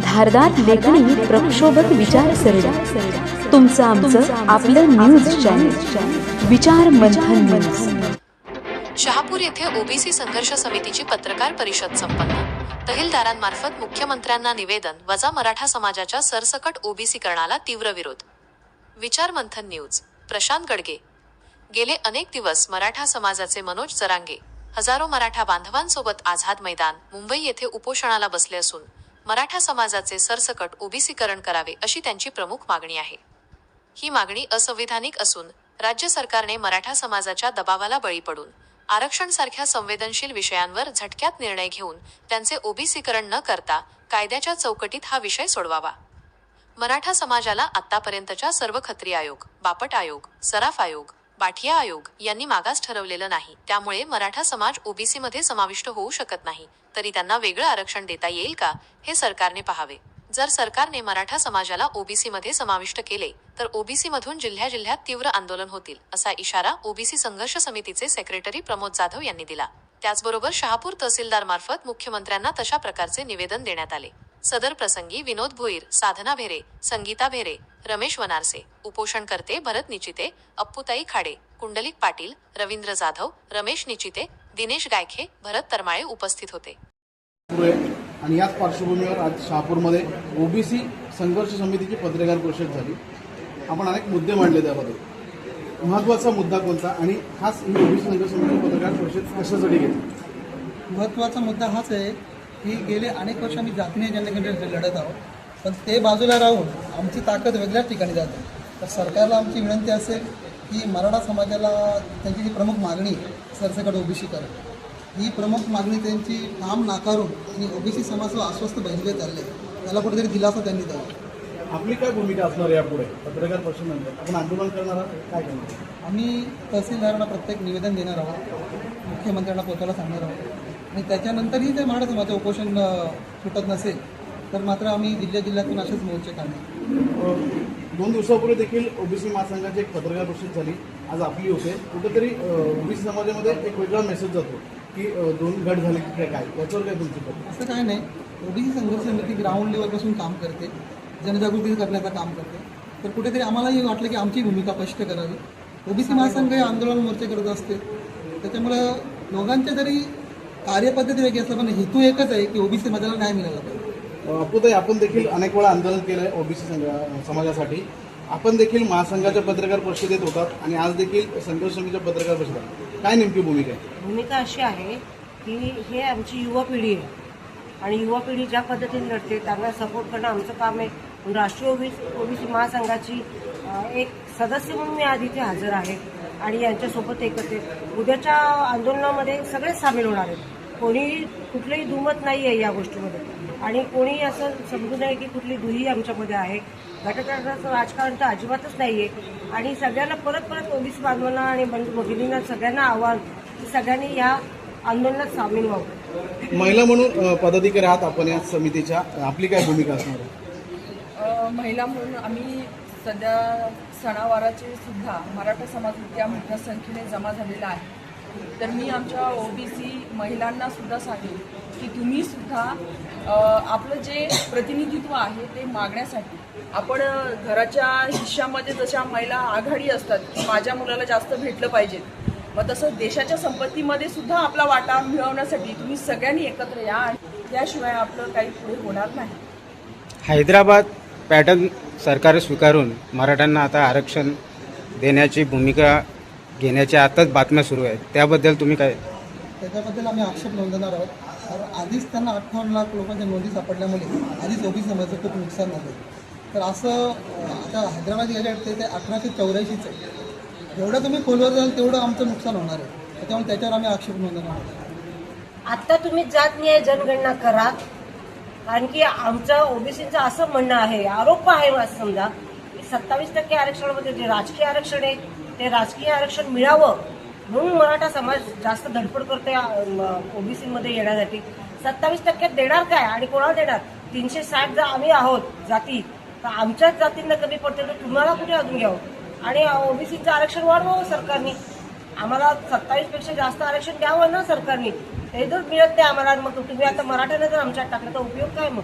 धारदार लेखणी प्रक्षोभक विचारसरणी तुमचं आमचं आपलं न्यूज चॅनल विचार मंथन न्यूज शहापूर येथे ओबीसी संघर्ष समितीची पत्रकार परिषद संपन्न. तहसीलदारांमार्फत मुख्यमंत्र्यांना निवेदन वजा मराठा समाजाच्या सरसकट ओबीसीकरणाला तीव्र विरोध. विचार मंथन न्यूज प्रशांत गडगे. गेले अनेक दिवस मराठा समाजाचे मनोज जरांगे हजारो मराठा बांधवांसोबत आझाद मैदान मुंबई येथे उपोषणाला बसले असून मराठा समाजाचे सरसकट ओबीसीकरण करावे अशी त्यांची प्रमुख मागणी आहे. ही मागणी असंविधानिक असून राज्य सरकारने मराठा समाजाच्या दबावाला बळी पडून आरक्षण सारख्या संवेदनशील विषयांवर झटक्यात निर्णय घेऊन त्यांचे ओबीसीकरण न करता कायद्याच्या चौकटीत हा विषय सोडवावा. मराठा समाजाला आतापर्यंतच्या सर्व खत्री आयोग बापट आयोग सराफ आयोग बाठिया आयोग यांनी मागास ठरवलेलं नाही. त्यामुळे मराठा समाज ओबीसी मध्ये समाविष्ट होऊ शकत नाही. तरी त्यांना वेगळं आरक्षण देता येईल का हे सरकारने पाहावे. जर सरकारने मराठा समाजाला ओबीसी मध्ये समाविष्ट केले तर ओबीसी मधून जिल्ह्या जिल्ह्यात तीव्र आंदोलन होतील असा इशारा ओबीसी संघर्ष समितीचे सेक्रेटरी प्रमोद जाधव यांनी दिला. त्याचबरोबर शहापूर तहसीलदार मार्फत मुख्यमंत्र्यांना तशा प्रकारचे निवेदन देण्यात आले. सदर प्रसंगी विनोद भोईर साधना भेरे संगीता भेरे रमेश वनारसे उपोषणकर्ते भरत निचिते अप्पुताई खाडे कुंडलिक पाटील रवींद्र जाधव रमेश निचिते दिनेश गायखे भरत तरमाळे उपस्थित होते. आणि याच पार्श्वभूमीवर आज शहापूरमध्ये ओबीसी संघर्ष समितीची पत्रकार परिषद झाली. आपण अनेक मुद्दे मांडले त्याबद्दल. महत्त्वाचा मुद्दा कोणता? आणि खास ही ओबीसी संघर्ष समिती पत्रकार परिषद कशासाठी घेतली? महत्त्वाचा मुद्दा हाच आहे की गेले अनेक वर्ष आम्ही जातीय जनगणनेसाठी लढत आहोत. पण ते बाजूला राहून आमची ताकद वेगळ्याच ठिकाणी जाते. तर सरकारला आमची विनंती असेल की मराठा समाजाला त्यांची जी प्रमुख मागणी सरसकट ओबीसी करा ही प्रमुख मागणी त्यांची ठाम नाकारून आणि ओबीसी समाज जो अस्वस्थ बहिरगे चालले त्याला कुठेतरी दिलासा त्यांनी द्यावा. आपली काय भूमिका असणार आहे यापुढे पत्रकार परिषदेनंतर आपण आंदोलन करणार आहात? काय करणार आम्ही तहसीलदारांना प्रत्येक निवेदन देणार आहोत. मुख्यमंत्र्यांना पोचायला सांगणार आहोत. आणि त्याच्यानंतरही ते मराठा समाजाचं उपोषण सुटत नसेल तर मात्र आम्ही जिल्ह्या जिल्ह्यातून असेच मोर्चे अं, दोन दिवसापूर्वी देखील ओबीसी महासंघाची एक पत्रकार परिषद झाली. आज आपली होते. कुठेतरी ओबीसी समाजामध्ये एक वेगळा मेसेज जातो की दोन गट झाले की काय काय? याच्यावर काय तुमची? असं काय नाही. ओबीसी संघर्ष समिती ग्राउंड लेवलपासून काम करते. जनजागृती करण्याचं काम करते. तर कुठेतरी आम्हालाही वाटलं की आमची भूमिका स्पष्ट करावी. ओबीसी महासंघ हे आंदोलन मोर्चे करत असते. त्याच्यामुळं दोघांच्या जरी कार्यपद्धती वेगळी असल्या पण हेतू एकच आहे की ओबीसी समाजाला न्याय मिळाला पाहिजे. अपुताई आपण देखील अनेक वेळा आंदोलन केलंय ओबीसी समाजासाठी. आपण देखील महासंघाच्या पत्रकार परिषदेत होतात आणि आज देखील संघर्ष समितीच्या पत्रकार परिषदेत काय नेमकी भूमिका आहे? भूमिका अशी आहे की हे आमची युवा पिढी आहे. आणि युवा पिढी ज्या पद्धतीने लढते त्यांना सपोर्ट करणं आमचं काम आहे. राष्ट्रीय ओबीसी ओबीसी महासंघाची एक सदस्य म्हणून मी आज इथे हजर आहे. आणि यांच्यासोबत एकत्र आहे. उद्याच्या आंदोलनामध्ये सगळेच सामील होणार आहेत. कोणी कुठलंही दुमत नाही आहे या गोष्टीमध्ये. आणि कोणी असं समजू नये की कुठली दुही आमच्यामध्ये आहे. गटतटाचं राजकारण तर अजिबातच नाही आहे आणि सगळ्यांना परत परत ओबीसी बांधवांना आणि बंधू भगिनींना सगळ्यांना आव्हान की सगळ्यांनी या आंदोलनात सामील व्हावं. महिला म्हणून पदाधिकारी आहात आपण या समितीच्या. आपली काय भूमिका असणार महिला म्हणून आम्ही सध्या सणावाराचे सुद्धा मराठा समाज इतक्या मोठ्या संख्येने जमा झालेला आहे. तर मी आमच्या ओबीसी महिलांना सुद्धा सांगेन की तुम्ही सुद्धा आपलं जे प्रतिनिधित्व आहे ते मागण्यासाठी आपण घराच्या हिश्श्यामध्ये जशा महिला आघाडी असतात की माझ्या मुलाला जास्त भेटलं पाहिजे मग तसं देशाच्या संपत्तीमध्ये सुद्धा आपला वाटा मिळवण्यासाठी तुम्ही सगळ्यांनी एकत्र या आणि त्याशिवाय आपलं काही पुढे होणार नाही. हैदराबाद पॅटर्न सरकार स्वीकारून मराठ्यांना आता आरक्षण देण्याची भूमिका घेण्याच्या आताच बातम्या सुरू आहेत. त्याबद्दल तुम्ही काय? त्याच्याबद्दल आम्ही आक्षेप नोंदवणार आहोत. कारण आधीच त्यांना अठ्ठावन्न लाख लोकांच्या नोंदी सापडल्यामुळे आधीच ओबीसी समाजाचं खूप नुकसान झालं. तर असं आता हैदराबाद गॅजेट ते ते अठराशे चौऱ्याऐंशीचं आहे. जेवढं तुम्ही खोलवर जाल तेवढं आमचं नुकसान होणार आहे. त्याच्यामुळे त्याच्यावर आम्ही आक्षेप नोंदवणार आहोत. आत्ता तुम्ही जातनीय जनगणना करा. कारण की आमचं ओबीसीचं असं म्हणणं आहे आरोप आहे समजा की सत्तावीस टक्के आरक्षणामध्ये जे राजकीय आरक्षण आहे ते राजकीय आरक्षण मिळावं म्हणून मराठा समाज जास्त धडपड करते ओबीसीमध्ये येण्यासाठी. सत्तावीस टक्क्यात देणार काय आणि कोणाला देणार? तीनशे साठ जर आम्ही आहोत जाती तर आमच्याच जातींना कमी पडते तर तुम्हाला कुठे अजून घ्यावं? आणि ओबीसीचं आरक्षण वाढवावं सरकारने. आम्हाला सत्तावीसपेक्षा जास्त आरक्षण द्यावं ना सरकारने. ते जर मिळत नाही आम्हाला. मग तुम्ही आता मराठ्याने जर आमच्यात टाकलं तर उपयोग काय मग?